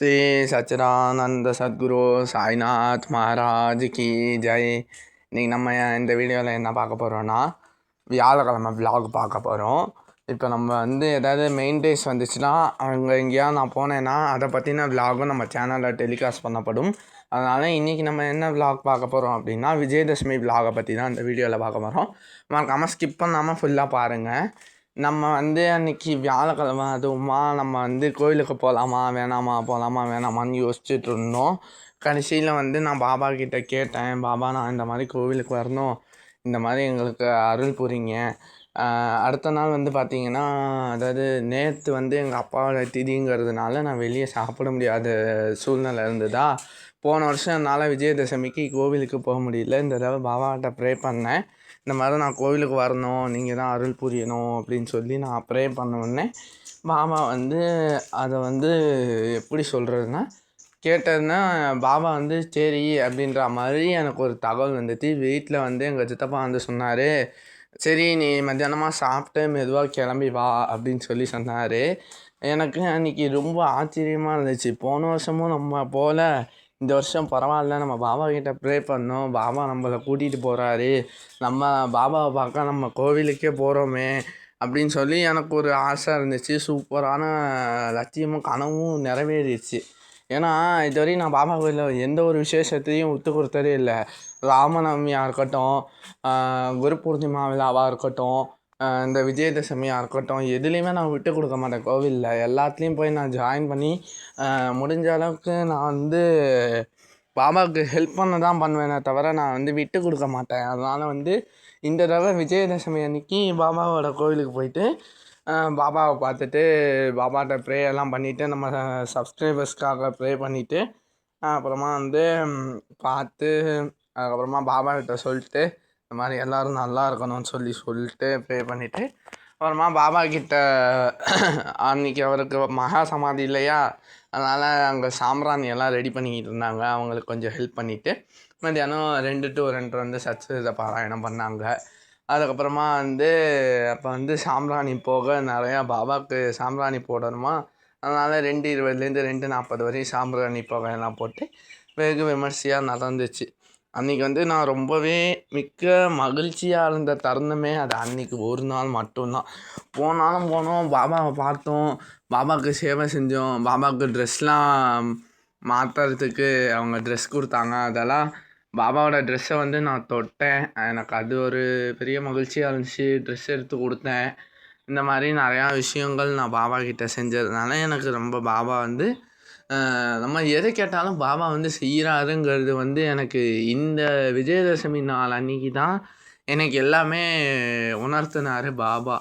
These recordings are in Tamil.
ஸ்ரீ சச்சிதானந்த சத்குரு சாய்நாத் மகாராஜ் கி ஜெய் இன்றைக்கி நம்ம இந்த வீடியோவில் என்ன பார்க்க போகிறோன்னா வியாழக்கிழமை விலாக் பார்க்க போகிறோம் இப்போ நம்ம வந்து ஏதாவது மெயின் டேஸ் வந்துச்சுன்னா அங்கே எங்கேயா நான் போனேன்னா அதை பற்றின விலாகும் நம்ம சேனலில் டெலிகாஸ்ட் பண்ணப்படும். அதனால் இன்றைக்கி நம்ம என்ன விலாக் பார்க்க போகிறோம் அப்படின்னா விஜயதசமி விலாகை பற்றி தான் இந்த வீடியோவில் பார்க்க போகிறோம் மறக்காமல் ஸ்கிப் பண்ணாமல் ஃபுல்லாக பாருங்கள் நம்ம வந்து அன்றைக்கி வியாழக்கிழமை அதுவுமா நம்ம வந்து கோயிலுக்கு போகலாமா வேணாமா போகலாமா வேணாமான்னு யோசிச்சுட்டு இருந்தோம். கடைசியில் வந்து நான் பாபா கிட்ட கேட்டேன் பாபா நான் இந்த மாதிரி கோவிலுக்கு வரணும். இந்த மாதிரி எங்களுக்கு அருள் புரிங்க. அடுத்த நாள் வந்து பார்த்திங்கன்னா அதாவது நேற்று வந்து எங்கள் அப்பாவோட திதிங்கிறதுனால நான் வெளியே சாப்பிட முடியாத சூழ்நிலை இருந்ததா. போன வருஷம் என்னால் விஜயதசமிக்கு கோவிலுக்கு போக முடியல. இந்த தடவை பாபாட்ட ப்ரே பண்ணேன். இந்த மாதிரி நான் கோவிலுக்கு வரணும் நீங்கள் தான் அருள் புரியணும் அப்படின்னு சொல்லி நான் ப்ரே பண்ண உடனே பாபா வந்து அதை வந்து எப்படி சொல்கிறதுனா கேட்டதுன்னா பாபா வந்து சரி அப்படின்ற மாதிரி எனக்கு ஒரு தகவல் வந்துச்சு. வீட்டில் வந்து எங்கள் சித்தப்பா வந்து சொன்னார் சரி நீ மத்தியானமாக சாப்பிட்டு மெதுவாக கிளம்பி வா அப்படின்னு சொல்லி சொன்னார். எனக்கு அன்றைக்கி ரொம்ப ஆச்சரியமாக இருந்துச்சு. போன வருஷமும் நம்ம போல் இந்த வருஷம் பரவாயில்ல நம்ம பாபா கிட்ட ப்ரே பண்ணோம். பாபா நம்மளை கூட்டிகிட்டு போகிறாரு நம்ம பாபாவை பார்க்க நம்ம கோவிலுக்கே போகிறோமே அப்படின்னு சொல்லி எனக்கு ஒரு ஆசை இருந்துச்சு. சூப்பரான லட்சியமும் கனவும் நிறைவேறிடுச்சு. ஏன்னா இதுவரையும் நான் பாபா கோயிலில் எந்த ஒரு விசேஷத்தையும் ஒத்து கொடுத்ததே இல்லை. ராமநவமியாக இருக்கட்டும் குரு பூர்ணிமா விழாவாக இருக்கட்டும் இந்த விஜயதசமியாக இருக்கட்டும் எதுலேயுமே நான் விட்டு கொடுக்க மாட்டேன். கோவிலில் எல்லாத்துலேயும் போய் நான் ஜாயின் பண்ணி முடிஞ்ச அளவுக்கு நான் வந்து பாபாவுக்கு ஹெல்ப் பண்ண தான் பண்ணுவேனே தவிர நான் வந்து விட்டு கொடுக்க மாட்டேன். அதனால் வந்து இந்த தடவை விஜயதசமி அன்னைக்கு பாபாவோட கோவிலுக்கு போயிட்டு பாபாவை பார்த்துட்டு பாபாட்ட ப்ரே எல்லாம் பண்ணிவிட்டு நம்ம சப்ஸ்கிரைபர்ஸ்க்காக ப்ரே பண்ணிவிட்டு அப்புறமா வந்து பார்த்து அதுக்கப்புறமா பாபாக்கிட்ட சொல்லிட்டு இந்த மாதிரி எல்லோரும் நல்லா இருக்கணும்னு சொல்லி சொல்லிட்டு ப்ரே பண்ணிவிட்டு அப்புறமா பாபா கிட்ட அன்னைக்கு அவருக்கு மகா சமாதி இல்லையா? அதனால் அங்கே சாம்பிராணி எல்லாம் ரெடி பண்ணிக்கிட்டு இருந்தாங்க. அவங்களுக்கு கொஞ்சம் ஹெல்ப் பண்ணிவிட்டு மத்தியானம் ரெண்டு டு ரெண்டு வந்து சச்சரித பாராயணம் பண்ணாங்க. அதுக்கப்புறமா வந்து அப்போ வந்து சாம்பிராணி போக நிறையா பாபாவுக்கு சாம்பிராணி போடணுமா? அதனால் ரெண்டு இருபதுலேருந்து ரெண்டு நாற்பது வரையும் சாம்பிராணி புகை எல்லாம் போட்டு வெகு விமர்சையாக நடந்துச்சு. அன்றைக்கி வந்து நான் ரொம்பவே மிக்க மகிழ்ச்சியாக இருந்த தருணமே அது. அன்றைக்கி ஒரு நாள் மட்டும்தான். போனாலும் போனோம். பாபாவை பார்த்தோம். பாபாவுக்கு சேவை செஞ்சோம். பாபாவுக்கு ட்ரெஸ்லாம் மாற்றுறதுக்கு அவங்க ட்ரெஸ் கொடுத்தாங்க. அதெல்லாம் பாபாவோட ட்ரெஸ்ஸை வந்து நான் தொட்டேன். எனக்கு அது ஒரு பெரிய மகிழ்ச்சியாக இருந்துச்சு. ட்ரெஸ் எடுத்து கொடுத்தேன். இந்த மாதிரி நிறையா விஷயங்கள் நான் பாபா கிட்டே செஞ்சதுனால எனக்கு ரொம்ப பாபா வந்து நம்ம எதை கேட்டாலும் பாபா வந்து செய்கிறாருங்கிறது வந்து எனக்கு இந்த விஜயதசமி நாள் அன்னைக்கு தான் எனக்கு எல்லாமே உணர்த்தினார் பாபா.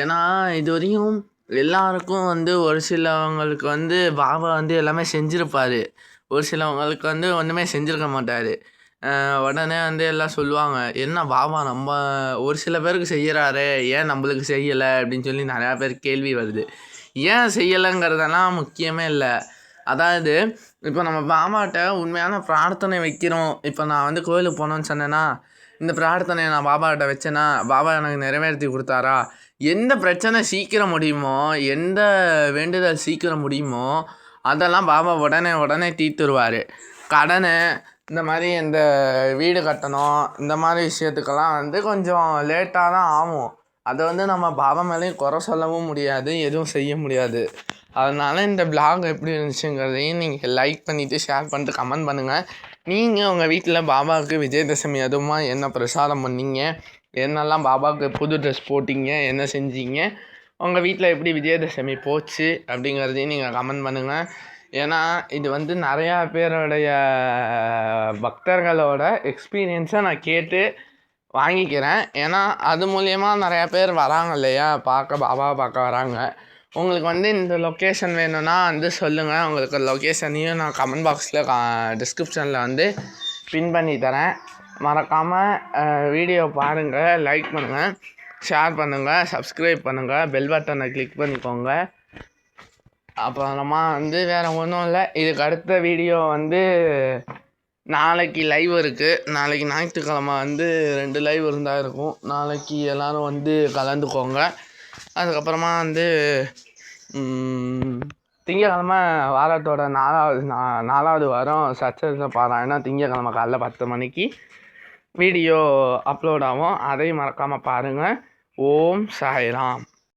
ஏன்னா இது வரையும் எல்லாருக்கும் வந்து ஒரு சிலவங்களுக்கு வந்து பாபா வந்து எல்லாமே செஞ்சுருப்பார். ஒரு சிலவங்களுக்கு வந்து ஒன்றுமே செஞ்சுருக்க மாட்டார். உடனே வந்து எல்லாம் சொல்லுவாங்க என்ன பாபா நம்ம ஒரு சில பேருக்கு செய்கிறாரு ஏன் நம்மளுக்கு செய்யலை? அப்படின்னு சொல்லி நிறையா பேர் கேள்வி வருது. ஏன் செய்யலைங்கிறதெல்லாம் முக்கியமே இல்லை. அதாவது இப்போ நம்ம பாபாட்ட உண்மையான பிரார்த்தனை வைக்கிறோம். இப்போ நான் வந்து கோயிலுக்கு போனோன்னு சொன்னேன்னா இந்த பிரார்த்தனையை நான் பாபாட்ட வச்சேன்னா பாபா எனக்கு நிறைவேற்றி கொடுத்தாரா? எந்த பிரச்சனை சீக்கிரம் முடியுமோ எந்த வேண்டுதல் சீக்கிரம் முடியுமோ அதெல்லாம் பாபா உடனே உடனே தீர்த்துருவார். கடனை இந்த மாதிரி இந்த வீடு கட்டணும் இந்த மாதிரி விஷயத்துக்கெல்லாம் வந்து கொஞ்சம் லேட்டாக தான் ஆகும். அதை வந்து நம்ம பாபா மேலேயும் குறை சொல்லவும் முடியாது எதுவும் செய்ய முடியாது. அதனால் இந்த பிளாக் எப்படி இருந்துச்சுங்கிறதையும் நீங்கள் லைக் பண்ணிவிட்டு ஷேர் பண்ணிட்டு கமெண்ட் பண்ணுங்கள் நீங்கள் உங்கள் வீட்டில் பாபாவுக்கு விஜயதசமி அதுவுமா என்ன பிரசாதம் பண்ணீங்க? என்னெல்லாம் பாபாவுக்கு புது ட்ரெஸ் போட்டிங்க? என்ன செஞ்சீங்க? உங்கள் வீட்டில் எப்படி விஜயதசமி போச்சு? அப்படிங்கிறதையும் நீங்கள் கமெண்ட் பண்ணுங்கள் ஏன்னா இது வந்து நிறையா பேருடைய பக்தர்களோட எக்ஸ்பீரியன்ஸை நான் கேட்டு வாங்கிக்கிறேன். ஏன்னா அது மூலயமா நிறையா பேர் வராங்க இல்லையா? பார்க்க பாபாவை பார்க்க வராங்க. உங்களுக்கு வந்து இந்த லொக்கேஷன் வேணும்னா வந்து சொல்லுங்கள் உங்களுக்கு லொக்கேஷனையும் நான் கமெண்ட் பாக்ஸில் டிஸ்கிரிப்ஷனில் வந்து பின் பண்ணி தரேன். மறக்காமல் வீடியோ பாருங்கள் லைக் பண்ணுங்கள் ஷேர் பண்ணுங்கள் சப்ஸ்கிரைப் பண்ணுங்கள் பெல் பட்டனை கிளிக் பண்ணிக்கோங்க. அப்புறமா வந்து வேறு ஒன்றும் இல்லை. இதுக்கு அடுத்த வீடியோ வந்து நாளைக்கு லைவ் இருக்குது நாளைக்கு ஞாயிற்றுக்கிழமை வந்து ரெண்டு லைவ் இருந்தால் இருக்கும். நாளைக்கு எல்லோரும் வந்து கலந்துக்கோங்க. அதுக்கப்புறமா வந்து ம், திங்கக்கிழமை வாரத்தோட நாலாவது நா நாலாவது வாரம் சச்சரித்த பாராயணம். திங்கக்கிழமை காலைல பத்து மணிக்கு வீடியோ அப்லோட் ஆகும். அதையும் மறக்காமல் பாருங்கள் ஓம் சாய்ராம்.